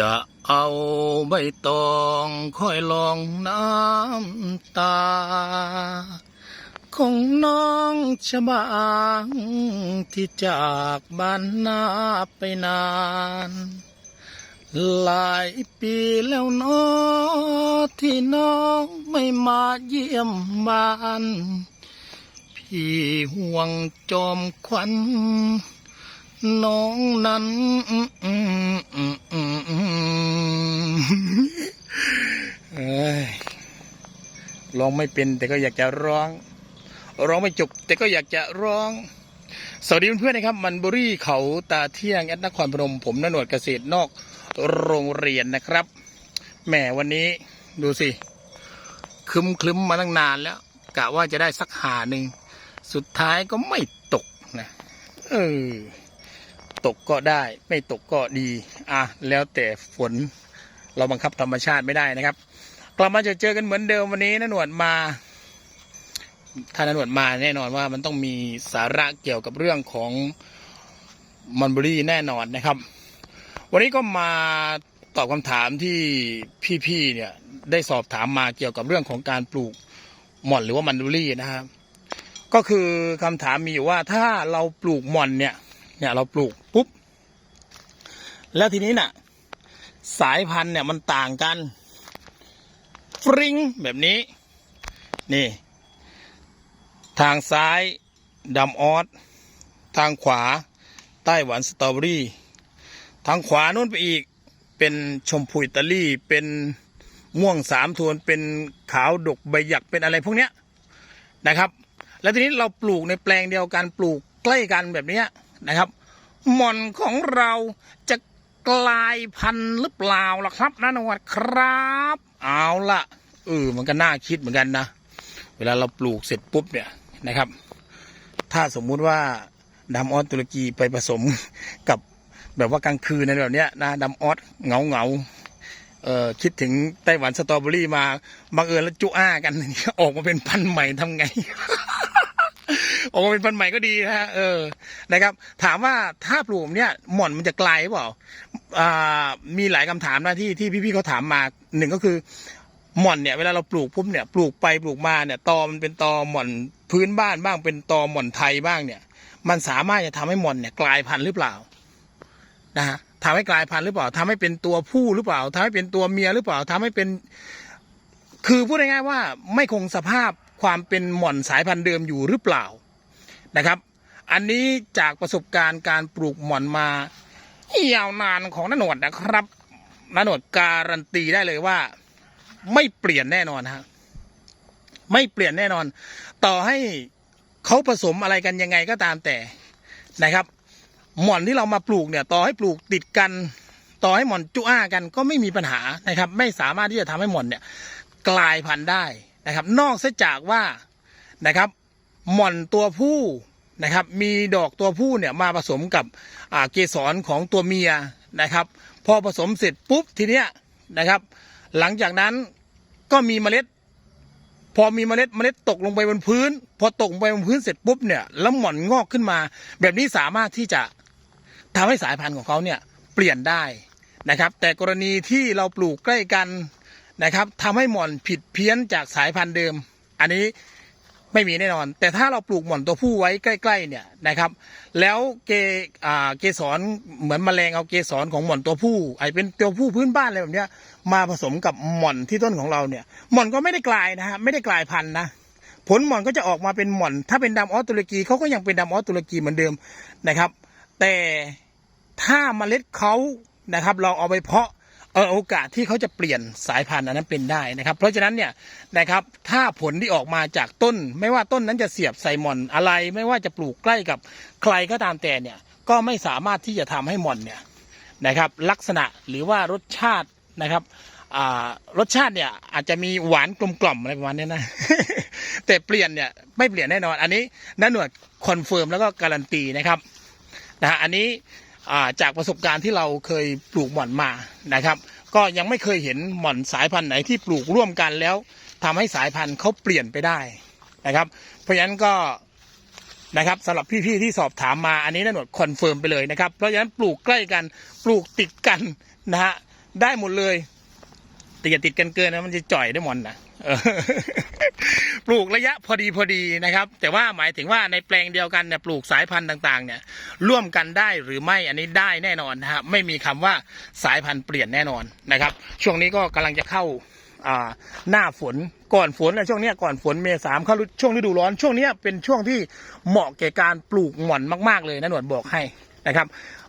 จะเอาใบตองค่อยลองน้ำตา ของน้องชบางที่จากบ้านนาไปนาน หลายปีแล้วน้อที่น้องไม่มาเยี่ยมบ้าน พี่ห่วงจอมขวัญน้องนั้น ร้องไม่เป็นแต่ก็อยากจะร้อง ร้องไม่จบ แต่ก็อยากจะร้อง สวัสดีเพื่อนๆนะครับ มันบุรีเขาตาเที่ยงแอดนครพนมผมนหนวดเกษตรนอกโรงเรียนนะครับแหมวันนี้ดูสิคลึมคลึมๆมาตั้งนานแล้วกะว่าจะได้สักหาหนึ่งสุดท้ายก็ไม่ตกนะเออตกก็ได้ ไม่ตกก็ดี อะ แล้วแต่ฝน เราบังคับธรรมชาติไม่ได้นะครับ กลับมาจอเจอกันเหมือนเดิมวันนี้นหนวดมาถ้านหนวดมาแน่นอนว่ามันต้องมีสาระเกี่ยวกับเรื่องของมันบอรี่แน่นอนนะครับ วันนี้ก็มาตอบคำถามที่พี่ๆเนี่ยได้สอบถามมาเกี่ยวกับเรื่องของการปลูกหม่อนหรือว่ามันเบอรี่นะครับ ก็คือคำถามมีอยู่ว่าถ้าเราปลูกหม่อนเนี่ย เนี่ยเราปลูกปุ๊บ แล้วทีนี้น่ะ สายพันธุ์เนี่ยมันต่างกันฟริงแบบนี้ นี่ ทางซ้ายดำออสทางขวาไต้หวันสตรอเบอรี่ ทางขวานู้นไปอีกเป็นชมพูอิตาลีเป็นม่วงสามโทนเป็นขาวดกใบหยักเป็นอะไรพวกเนี้ยนะครับ แล้วทีนี้เราปลูกในแปลงเดียวกันปลูกใกล้กันแบบเนี้ยนะครับหม่อนของเราจะ กลายพันธุ์หรือเปล่าล่ะครับนันวัดครับ เอาละเออมันก็น่าคิดเหมือนกันนะ เวลาเราปลูกเสร็จปุ๊บเนี่ยนะครับ ถ้าสมมุติว่าดำออสตุรกีไปผสมกับแบบว่ากลางคืนในแบบเนี้ยนะดำออสเงาเงาเออคิดถึงไต้หวันสตรอเบอรี่มาบังเอิญแล้วจุอ้ากัน ออกมาเป็นพันธุ์ใหม่ทำไง ออกมาเป็นพันธุ์ใหม่ก็ดีนะฮะเออนะครับ ถามว่าถ้าปลูกเนี่ยหม่อนมันจะไกลหรือเปล่าอ่ามีหลายคำถามนะที่ที่พี่ๆเขาถามมาหนึ่งก็คือหม่อนเนี่ยเวลาเราปลูกปุ๊บเนี่ยปลูกไปปลูกมาเนี่ยตอมันเป็นตอหม่อนพื้นบ้านบ้างเป็นตอหม่อนไทยบ้างเนี่ย มันสามารถจะทำให้หม่อนเนี่ยกลายพันธุ์หรือเปล่านะฮะทำให้กลายพันธุ์หรือเปล่าทำให้เป็นตัวผู้หรือเปล่าทำให้เป็นตัวเมียหรือเปล่าทำให้เป็น คือพูดง่ายๆว่าไม่คงสภาพความเป็นหม่อนสายพันธุ์เดิมอยู่หรือเปล่า นะครับ อันนี้จากประสบการณ์การปลูกหม่อนมายาวนานของนหนวดนะครับนหนวดการันตีได้เลยว่า ไม่เปลี่ยนแน่นอนฮะไม่เปลี่ยนแน่นอน ต่อให้เขาผสมอะไรกันยังไงก็ตามแต่นะครับ หม่อนที่เรามาปลูกเนี่ย ต่อให้ปลูกติดกัน ต่อให้หม่อนจุอ้ากันก็ไม่มีปัญหานะครับ ไม่สามารถที่จะทำให้หม่อนเนี่ย กลายพันธุ์ได้นะครับ นอกเสียจากว่านะครับ หม่อนตัวผู้นะครับ มีดอกตัวผู้เนี่ยมาผสมกับเกสรของตัวเมียนะครับ พอผสมเสร็จปุ๊บทีเนี้ยนะครับ หลังจากนั้นก็มีเมล็ด พอมีเมล็ดเมล็ดตกลงไปบนพื้น พอตกไปบนพื้นเสร็จปุ๊บเนี่ยแล้วหม่อนงอกขึ้นมา แบบนี้สามารถที่จะทำให้สายพันธุ์ของเขาเนี่ยเปลี่ยนได้นะครับ แต่กรณีที่เราปลูกใกล้กันนะครับทำให้หม่อนผิดเพี้ยนจากสายพันธุ์เดิม อันนี้ ไม่มีแน่นอน แต่ถ้าเราปลูกหม่อนตัวผู้ไว้ใกล้ ๆ เนี่ยนะครับ แล้วเกอ่าเกสรเหมือนแมลงเอาเกสรของหม่อนตัวผู้ไอเป็นตัวผู้พื้นบ้านอะไรแบบเนี้ยมาผสมกับหม่อนที่ต้นของเราเนี่ยหม่อนก็ไม่ได้กลายนะฮะไม่ได้กลายพันธุ์นะผลหม่อนก็จะออกมาเป็นหม่อน ถ้าเป็นดำออสตุรกีเขาก็ยังเป็นดำออสตุรกีเหมือนเดิมนะครับ แต่ถ้าเมล็ดเขานะครับ เราเอาไปเพาะ เออโอกาสที่เขาจะเปลี่ยนสายพันธุ์อันนั้นเป็นได้นะครับ เพราะฉะนั้นเนี่ยนะครับถ้าผลที่ออกมาจากต้น ไม่ว่าต้นนั้นจะเสียบใส่หมอนอะไร ไม่ว่าจะปลูกใกล้กับใครก็ตามแต่เนี่ยก็ไม่สามารถที่จะทำให้หมอนเนี่ยนะครับลักษณะหรือว่ารสชาตินะครับรสชาติเนี่ยอาจจะมีหวานกลมกล่อมอะไรประมาณนี้นะแต่เปลี่ยนเนี่ยไม่เปลี่ยนแน่นอน อันนี้น้าหนวดคอนเฟิร์มแล้วก็การันตีนะครับนะฮะอันนี้จากประสบการณ์ที่เราเคยปลูกหม่อนมานะครับ ก็ยังไม่เคยเห็นหม่อนสายพันธุ์ไหนที่ปลูกร่วมกันแล้วทำให้สายพันธุ์เขาเปลี่ยนไปได้นะครับ เพราะฉะนั้นก็นะครับสำหรับพี่ๆที่สอบถามมาอันนี้นะหนวดคอนเฟิร์มไปเลยนะครับ เพราะฉะนั้นปลูกใกล้กันปลูกติดกันนะฮะได้หมดเลย แต่อย่าติดกันเกินนะมันจะจ่อยได้หมดนะปลูกระยะพอดีพอดีนะครับ แต่ว่าหมายถึงว่าในแปลงเดียวกันเนี่ยปลูกสายพันธุ์ต่างๆ เนี่ย ร่วมกันได้หรือไม่อันนี้ได้แน่นอนนะฮะไม่มีคำว่าสายพันธุ์เปลี่ยนแน่นอนนะครับ ช่วงนี้ก็กำลังจะเข้าหน้าฝนก่อนฝนนะช่วงนี้ก่อนฝนเมษามเข้าช่วงฤดูร้อนช่วงนี้เป็นช่วงที่เหมาะแก่การปลูกหม่อนมาก ๆเลยนะหนวดบอกให้นะครับ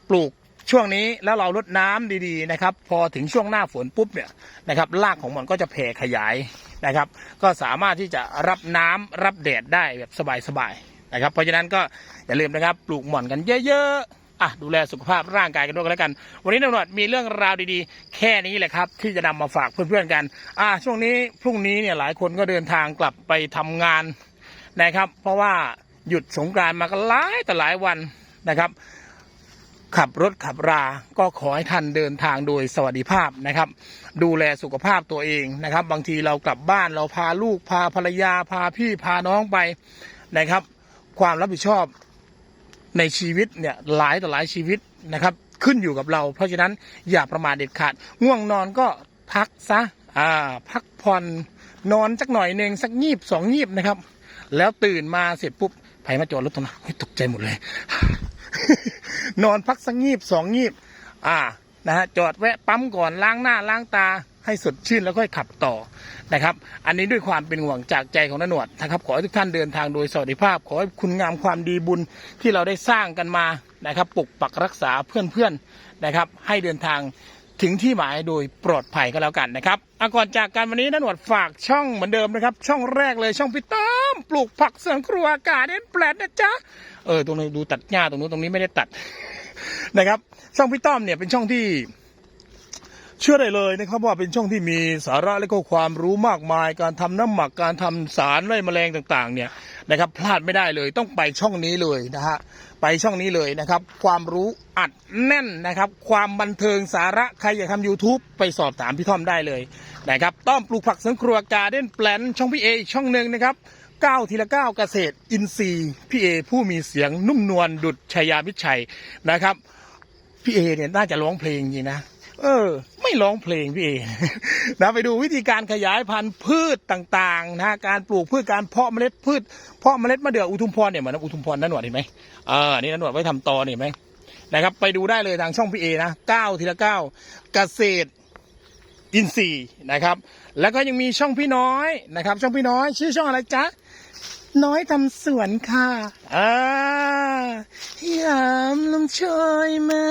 ปลูก ช่วงนี้แล้วเราลดน้ำดีๆนะครับ พอถึงช่วงหน้าฝนปุ๊บเนี่ยนะครับรากของมันก็จะแผ่ขยายนะครับ ก็สามารถที่จะรับน้ำรับแดดได้แบบสบายๆนะครับ เพราะฉะนั้นก็อย่าลืมนะครับปลูกหม่อนกันเยอะๆอะดูแลสุขภาพร่างกายกันด้วยกันแล้วกัน วันนี้ตำรวจมีเรื่องราวดีๆ แค่นี้แหละครับ ที่จะนำมาฝากเพื่อนๆกันอะช่วงนี้พรุ่งนี้เนี่ยหลายคนก็เดินทางกลับไปทำงานนะครับ เพราะว่าหยุดสงกรานต์มาก็หลายแต่หลายวันนะครับ ขับรถขับรา ก็ขอให้ท่านเดินทางโดยสวัสดิภาพนะครับ ดูแลสุขภาพตัวเองนะครับ บางทีเรากลับบ้านเราพาลูกพาภรรยาพาพี่พาน้องไปนะครับ ความรับผิดชอบในชีวิตเนี่ยหลายต่อหลายชีวิตนะครับขึ้นอยู่กับเรา เพราะฉะนั้นอย่าประมาทเด็ดขาดง่วงนอนก็พักซะอ่าพักผ่อนนอนสักหน่อยหนึ่งสักงีบสองงีบนะครับ แล้วตื่นมาเสร็จปุ๊บไผมาจอดรถตรงนั้นตกใจหมดเลย นอนพักสักงีบสองงีบ อ่านะฮะจอดแวะปั๊มก่อนล้างหน้าล้างตาให้สดชื่นแล้วค่อยขับต่อนะครับ อันนี้ด้วยความเป็นห่วงจากใจของนหนวดนะครับ ขอให้ทุกท่านเดินทางโดยสวัสดิภาพ ขอให้คุณงามความดีบุญที่เราได้สร้างกันมานะครับ ปกปักรักษาเพื่อนๆนะครับ ให้เดินทาง ถึงที่หมายโดยปลอดภัยก็แล้วกันนะครับอะก่อนจากกันวันนี้นหนวดฝากช่องเหมือนเดิมนะครับ ช่องแรกเลยช่องพี่ต้อมปลูกผักสวนครัวอากาศเด่นแปลดนะจ๊ะเออตรงนี้ดูตัดหญ้าตรงนู้นตรงนี้ไม่ได้ตัดนะครับ ช่องพี่ต้อมเนี่ยเป็นช่องที่เชื่อได้เลยนะครับว่าเป็นช่องที่มีสาระและก็ความรู้มากมาย การทำน้ำหมักการทำสารไล่แมลงต่างๆ เนี่ยนะครับ พลาดไม่ได้เลยต้องไปช่องนี้เลยนะฮะ ไปช่องนี้เลยนะครับ ความรู้อัดแน่นนะครับ ความบันเทิงสาระใครอยากทำ YouTube ไปสอบถามพี่ต้อมได้เลยนะครับต้อมปลูกผักสวนครัวการเด้นแปลนช่องพี่เออีกช่องหนึ่งนะครับก้าวทีละก้าวเกษตรอินทรีย์พี่เอผู้มีเสียงนุ่มนวลดุดชยามิชัยนะครับพี่เอเนี่ยน่าจะร้องเพลงจริงนะ เออ ไม่ร้องเพลงพี่เอนะไปดูวิธีการขยายพันธุ์พืชต่างๆนะการปลูกพืชการเพาะเมล็ดพืชเพาะเมล็ดมะเดื่ออุทุมพรเนี่ยเหมือนอุทุมพรนั่นหนวดเห็นไหมเออนี่นั่นหนวดไว้ทำตอเนี่ยเห็นไหมนะครับไปดูได้เลยทางช่องพี่เอนะเก้าทีละเก้าเกษตรอินทรีย์นะครับ แล้วก็ยังมีช่องพี่น้อยนะครับ ช่องพี่น้อยชื่อช่องอะไรจ๊ะ น้อยทำสวนค่ะ อ่ายามลมโชยมา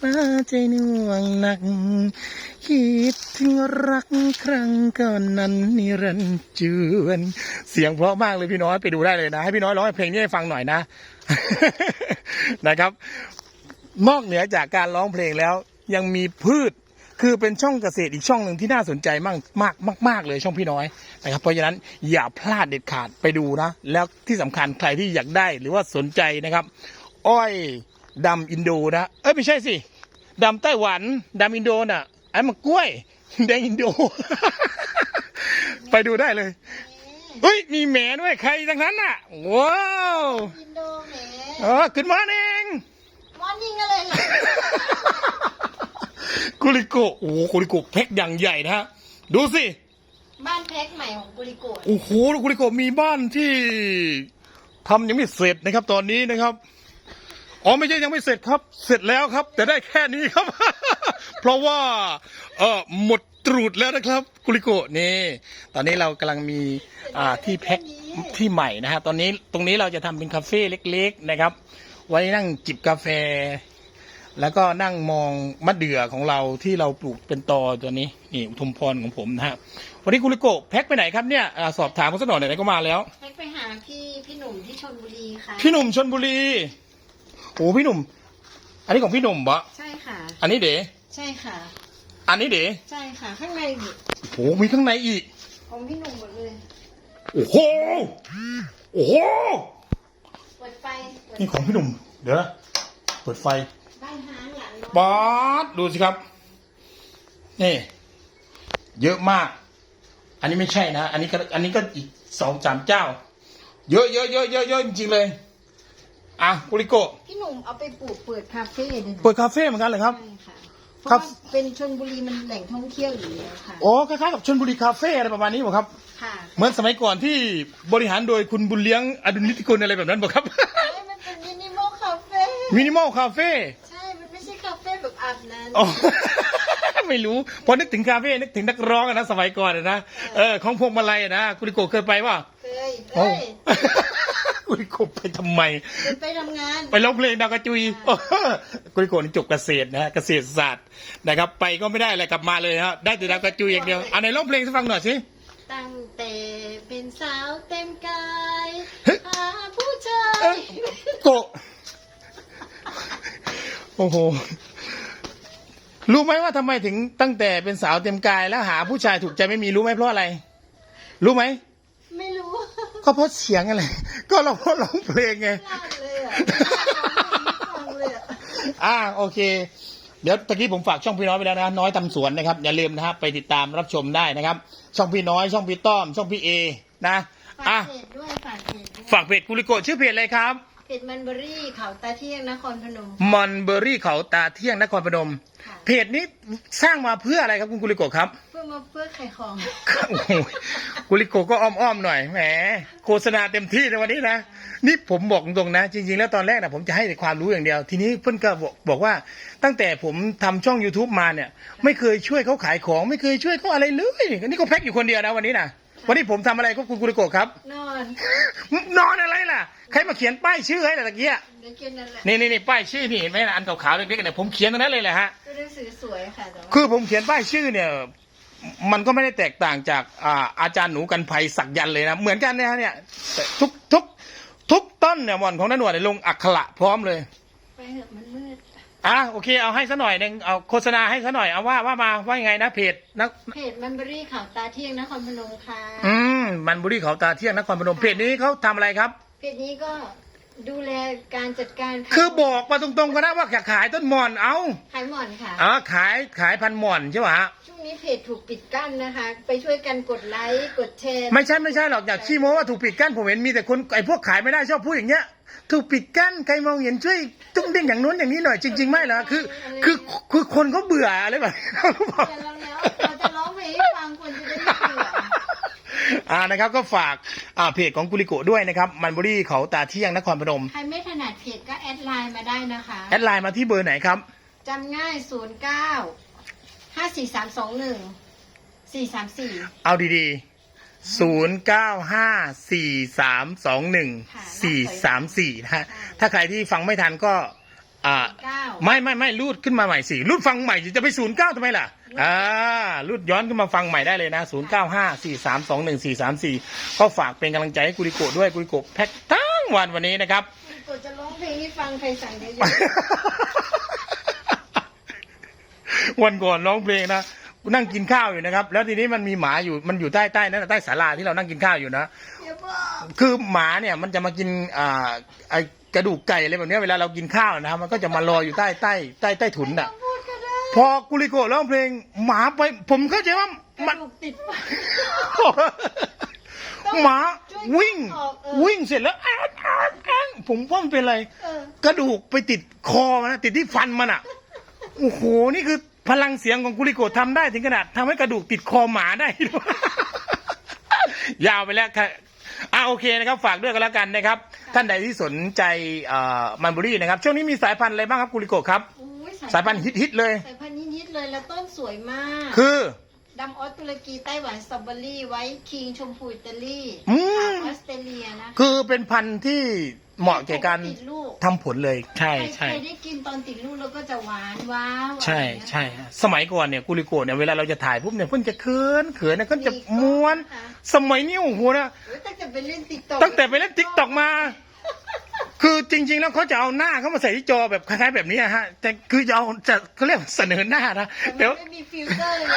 พาใจน่วงหนัก คิดถึงรักครั้งก่อนนั้นนิรันจวน เสียงเพราะมากเลยพี่น้อยไปดูได้เลยนะ ให้พี่น้อยร้องเพลงนี้ให้ฟังหน่อยนะ นะครับ นอกเหนือจากการร้องเพลงแล้วยังมีพืช คือเป็นช่องเกษตรอีกช่องหนึ่งที่น่าสนใจมากมากมากมากเลยช่องพี่น้อยนะครับเพราะฉะนั้นอย่าพลาดเด็ดขาดไปดูนะ แล้วที่สำคัญใครที่อยากได้หรือว่าสนใจนะครับ อ้อยดำอินโดนะเอ้ยไม่ใช่สิดำไต้หวันดำอินโดน่ะไอ้มันกล้วยแดงอินโด ไปดูได้เลยเฮ้ยมีแหมด้วยใครทั้งนั้นน่ะว้าวอินโดแหมเออขึ้นมาเอง มอร์นิ่งอะไรเหรอ กุลิโกะโอ้โหกุลิโกะแพ็คอย่างใหญ่นะฮะดูสิบ้านแพ็คใหม่ของกุริโกะโอ้โหกุลิโกะมีบ้านที่ทำยังไม่เสร็จนะครับ ตอนนี้นะครับอ๋อไม่ใช่ยังไม่เสร็จครับ เสร็จแล้วครับ แต่ได้แค่นี้ครับ เพราะว่าเออหมดตรูดแล้วนะครับ กุลิโกะนี่ตอนนี้เรากำลังมีอ่าที่แพ็คที่ใหม่นะฮะตอนนี้ตรงนี้เราจะทำเป็นคาเฟ่เล็ก ๆนะครับ ไว้นั่งจิบกาแฟ แล้วก็นั่งมองมะเดื่อของเราที่เราปลูกเป็นตอตัวนี้นี่อุทุมพรของผมนะฮะวันนี้กุลิโกะแพ็คไปไหนครับเนี่ยอาสอบถามเขาสักหน่อยไหนๆก็มาแล้วแพ็คไปหาพี่พี่หนุ่มที่ชนบุรีค่ะ พี่หนุ่มชนบุรีโอ้พี่หนุ่ม อันนี้ของพี่หนุ่มบะใช่ค่ะ อันนี้เด๋ใช่ค่ะ อันนี้เด๋ใช่ค่ะ ข้างในอีกโอ้มีข้างในอีกของพี่หนุ่มหมดเลยโอ้โหโอ้โหเปิดไฟเปิดนี่ของพี่หนุ่มเดี๋ยวนะเปิดไฟ บ้านห้างหลังน้อยบาสดูสิครับ นี่ เยอะมาก อันนี้ไม่ใช่นะ อันนี้ก็อันนี้ก็อีกสองสามเจ้า เยอะเยอะเยอะเยอะเยอะจริงๆเลยอะกุริโกะพี่หนุ่มเอาไปปลูกเปิดคาเฟ่ด้วยนะเปิดคาเฟ่เหมือนกันเลยครับ ใช่ค่ะเพครัราะบว่าเป็นชนบุรีมันแหล่งท่องเที่ยวอยู่แล้วค่ะ โอ้คล้ายๆกับชนบุรีคาเฟ่อะไรประมาณนี้บ่ครับ ค่ะเหมือนสมัยก่อนที่บริหารโดยคุณบุญเลี้ยงอดุลนิติคุณอะไรแบบนั้นบ่ครับเอ้ยมันเป็นมินิมอลคาเฟ่มินิมอลคาเฟ่ ใช่ อาบน้ำ อ๋อ ไม่รู้พอนึกถึงคาเฟ่นึกถึงนักร้องอะนะสมัยก่อนอะนะเออของพวงมาลัยอะนะคุณลิโกเคยไปป่ะเคยโอ้เอ้ยคุณลิโกไปทำไม เดินไปทำงาน ไปร้องเพลงดาวกระจุยโอ้คุณลิโกนี่จบเกษตรนะฮะเกษตรศาสตร์นะครับ ไปก็ไม่ได้อะไรกลับมาเลยฮะได้แต่ดาวกระจุยอย่างเดียวอันไหนร้องเพลงให้ฟังหน่อยสิ ตั้งแต่เป็นสาวเต็มกายเฮ้ย หาผู้ชาเอ้ยยโกะโอ้โห รู้ไหมว่าทำไมถึงตั้งแต่เป็นสาวเต็มกายแล้วหาผู้ชายถูกใจไม่มีรู้ไหมเพราะอะไร รู้ไหมไม่รู้ก็เพราะเสียงอะไร ก็เราเพราะร้องเพลงไงพลาดเลยอะไม่ฟังเลยอะ อ่าโอเค เดี๋ยวตะกี้ผมฝากช่องพี่น้อยไปแล้วนะน้อยตำสวนนะครับอย่าลืมนะครับไปติดตามรับชมได้นะครับ ช่องพี่น้อยช่องพี่ต้อม ช่องพี่เอนะฝาอะกเพจด้วยฝากเพจด้วยฝากเพจกุลิโกะชื่อเพจอะไรครับเพจมันเบอรี่เขาตาเที่ยงนครพนม มอนเบอรี่เขาตาเที่ยงนครพนมค่ะ เพจนี้สร้างมาเพื่ออะไรครับคุณกุลิโกะครับ เพื่อมาเพื่อไขของ โอ้โหกุลิโกะก็อ้อมๆหน่อยแหมโฆษณาเต็มที่ในวันนี้นะนี่ผมบอกตรงๆนะ จริงๆ แล้วตอนแรกนะผมจะให้แต่ความรู้อย่างเดียว ทีนี้เพื่อนก็บอกบอกว่าตั้งแต่ผมทำช่อง youtube มาเนี่ย ไม่เคยช่วยเขาขายของ ไม่เคยช่วยเขาอะไรเลยนี่ก็แพ็คอยู่คนเดียวนะวันนี้นะ วันนี้ผมทำอะไรก็คุณกุลิโกะครับ นอนนอนอะไรล่ะ ใครมาเขียนป้ายชื่อให้ล่ะตะกี้อะเดี๋ยวกินนั่นแหละนี่นี่นี่ป้ายชื่อนี่เห็นไหมนะอันขาวๆเล็กๆเนี่ยผมเขียนตรงนั้นเลยแหละฮะเป็นหนังสือสวยค่ะแต่ว่าคือผมเขียนป้ายชื่อเนี่ย มันก็ไม่ได้แตกต่างจากอ่าอาจารย์หนูกันภัยสักยันต์เลยนะเหมือนกันนะฮะเนี่ยแต่ทุกทุกทุกต้นเนี่ยมอนของนันหนวดเนี่ยลงอักขระพร้อมเลย ไปเถอะมันมืด อะโอเคเอาให้ซะหน่อยหนึงเอาโฆษณาให้ซะหน่อยเอาว่าว่ามาว่ายังไงนะเพจนะเพจมันเบอรี่เขาตาเที่ยงนครพนมค่ะอืมมันบุรีเขาตาเที่ยงนครพนมเพจนี้เขาทำอะไรครับ เพจนี้ก็ ดูแลการจัดการคือบอกมาตรงๆก็ได้ว่าอยากขายต้นหมอนเอาขายหมอนค่ะ อ๋อขายขายพันหมอนใช่ป่ะฮะช่วงนี้เพจถูกปิดกั้นนะคะ ไปช่วยกันกดไลค์กดแชร์ไม่ใช่ไม่ใช่หรอกอย่าขี้โม้ว่าถูกปิดกั้นผมเห็นมีแต่คนไอ้พวกขายไม่ได้ชอบพูดอย่างเงี้ย ถูกปิดกั้นใครมองเห็นช่วยตุ้งเด้งอย่างนู้นอย่างนี้หน่อยจริง ๆ ไม่เหรอคือ คือคือคนเขาเบื่ออะไรแบบนี้แต่เราแล้วเราจะร้องเพลงให้ฟังคนจะได้ไม่เบื่อ อ่านะครับก็ฝากอ่าเพจของกุลิโกะด้วยนะครับมันบุรีเขาตาเที่ยงนครพนม ใครไม่ถนัดเพจก็แอดไลน์มาได้นะคะแอดไลน์มาที่เบอร์ไหนครับ จำง่าย 0 9 5 4 3 2 1 4 3 4 เอาดีๆศูนย์เก้าห้าสี่สามสองหนึ่งสี่สามสี่นะฮะถ้าใครที่ฟังไม่ทันก็ อ่า9ไม่ไม่ไม่รูดขึ้นมาใหม่สิรูดฟังใหม่สิจะไปศูนย์เก้าทำไมล่ะอ่ารูดย้อนขึ้นมาฟังใหม่ได้เลยนะศูนย์เก้าห้าสี่สามสองหนึ่งสี่สามสี่ก็ฝากเป็นกำลังใจให้กุริโกะด้วยกุริโกะแพ็คทั้งวันวันนี้นะครับกดจะร้องเพลงให้ฟังใครสั่งเยอะวันก่อนร้องเพลงนะนั่งกินข้าวอยู่นะครับ แล้วทีนี้มันมีหมาอยู่มันอยู่ใต้ใต้นั่นนะใต้ศาลาที่เรานั่งกินข้าวอยู่นะๆอย่าบอกคือหมาเนี่ยมันจะมากินอ่าไอ กระดูกไก่อะไรแบบเนี้ยเวลาเรากินข้าวนะครับ มันก็จะมารออยู่ใต้ใต้ใต้ใต้ถุนน่ะ พูดก็ได้พอกุลิโกะร้องเพลงหมาไป ผมเข้าใจว่ากมัระนดูกติดปากหมาช่วยวิ่งออกเออวิ่งเสร็จแล้วแอ๊ดแอ๊ดแอ๊ดผมว่ามันเป็นอะไร เออ กระดูกไปติดคอมันนะติดที่ฟันมันอะ โอ้โห นี่คือพลังเสียงของกุลิโกะทำได้ถึงขนาดทำให้กระดูกติดคอหมาได้ ยาวไปแล้วค่ะ อ่าโอเคนะครับฝากด้วยกันแล้วกันนะครับ ท่านใดที่สนใจเอ่อมันบุรีนะครับ ช่วงนี้มีสายพันธุ์อะไรบ้างครับกุลิโกะครับอุ้ยสายพันธุ์ฮิตๆเลย สายพันธุ์ฮิตๆเลยแล้วต้นสวยมากคือดำออสตุรกีไต้หวันสตรอเบอรี่ไว้คิงชมพูอิตาลีอืม ออสเตรเลียนะคือเป็นพันธุ์ที่ เหมาะแก่การติดลูกทำผลเลยใช่ใครใช่ใครได้กินตอนติดลูกแล้วก็จะหวานว้าวใช่อะไรอย่างเงี้ยใช่ฮะสมัยก่อนเนี่ยกุลิโกะเนี่ยเวลาเราจะถ่ายปุ๊บเนี่ยเพิ่นจะเขินเขินนะเพิ่นจะม้วนค่ะสมัยนี้โอ้โหนะโอ้ยตั้งแต่ไปเล่นติ๊กต็อกตั้งแต่ไปเล่นทิกตอกมา คือจริง ๆ แล้วเขาจะเอาหน้าเขามาใส่ที่จอแบบคล้ายๆแบบนี้อะฮะ แต่คือจะเอาจะเขาเรียกว่าเสนอหน้านะแต่เดี๋ยวมันไม่มีฟิลเตอร์เลย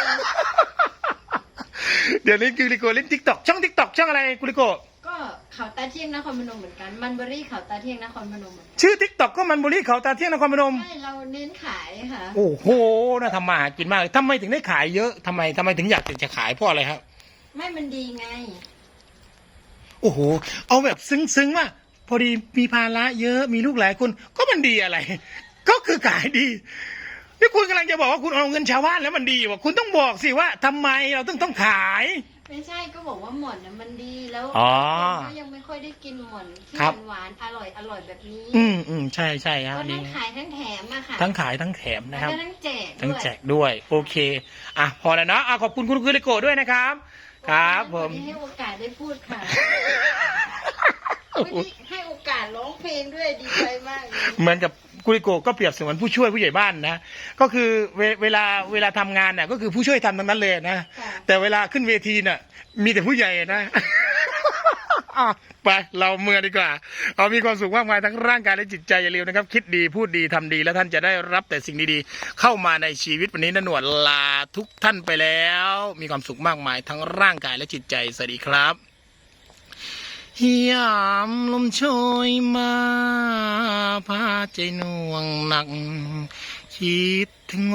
เดี๋ยวนี้กุลิโกะเล่นทิกตอกช่องทิกตอกช่องอะไรกุลิโกะก็ เขาตาเที่ยงนครพนมเหมือนกันมันเบอรี่เขาตาเที่ยงนครพนมเหมือนกันชื่อทิกตอกก็มันบุรีเขาตาเที่ยงนครพนม ใช่เราเน้นขายค่ะ โอ้โหน่าทำมาหากินมากเลยทำไมถึงได้ขายเยอะทำไมทำไมถึงอยากจะขายเพราะอะไรครับ ไม่มันดีไง โอ้โห เอาแบบซึ้งๆว่าพอดีมีภาระเยอะมีลูกหลายคนก็มันดีอะไร ก็คือขายดีนี่คุณกำลังจะบอกว่าคุณเอาเงินชาวบ้านแล้วมันดีวะคุณต้องบอกสิว่าทำไมเราต้องต้องขาย ไม่ใช่ก็บอกว่าหม่อนน่ะมันดีแล้วอ๋อคนก็ยังไม่ค่อยได้กินหม่อนที่ครับ หวานๆอร่อยอร่อยแบบนี้อืมอืมใช่ใช่ครับก็ดีทั้งขายทั้งแถมอะค่ะทั้งขายทั้งแถมนะครับแล้วก็ทั้งแจกทั้งด้วยแจกด้วย โอเค อะ พอแล้วเนาะอะขอบคุณคุณคุริโกะด้วยนะครับ ครับผมวันนี้ให้โอกาสได้พูดค่ะวันนี้ให้โอกาสร้องเพลงด้วยดีใจมากเลยเหมือนกับ กุริโกะก็เปรียบเสมือนผู้ช่วยผู้ใหญ่บ้านนะ ก็คือเวเวลาเวลาทำงานน่ะก็คือผู้ช่วยทำทั้งนั้นเลยนะค่ะแต่เวลาขึ้นเวทีน่ะ มีแต่ผู้ใหญ่นะอะไปเราเมื่อดีกว่า เอามีความสุขมากมายทั้งร่างกายและจิตใจอย่าลืมนะครับ คิดดีพูดดีทำดี แล้วท่านจะได้รับแต่สิ่งดีๆ เข้ามาในชีวิตวันนี้นหนวดลาทุกท่านไปแล้ว มีความสุขมากมายทั้งร่างกายและจิตใจสวัสดีครับ ยามลมโชยมาพาใจน่วงหนัก คิดถึง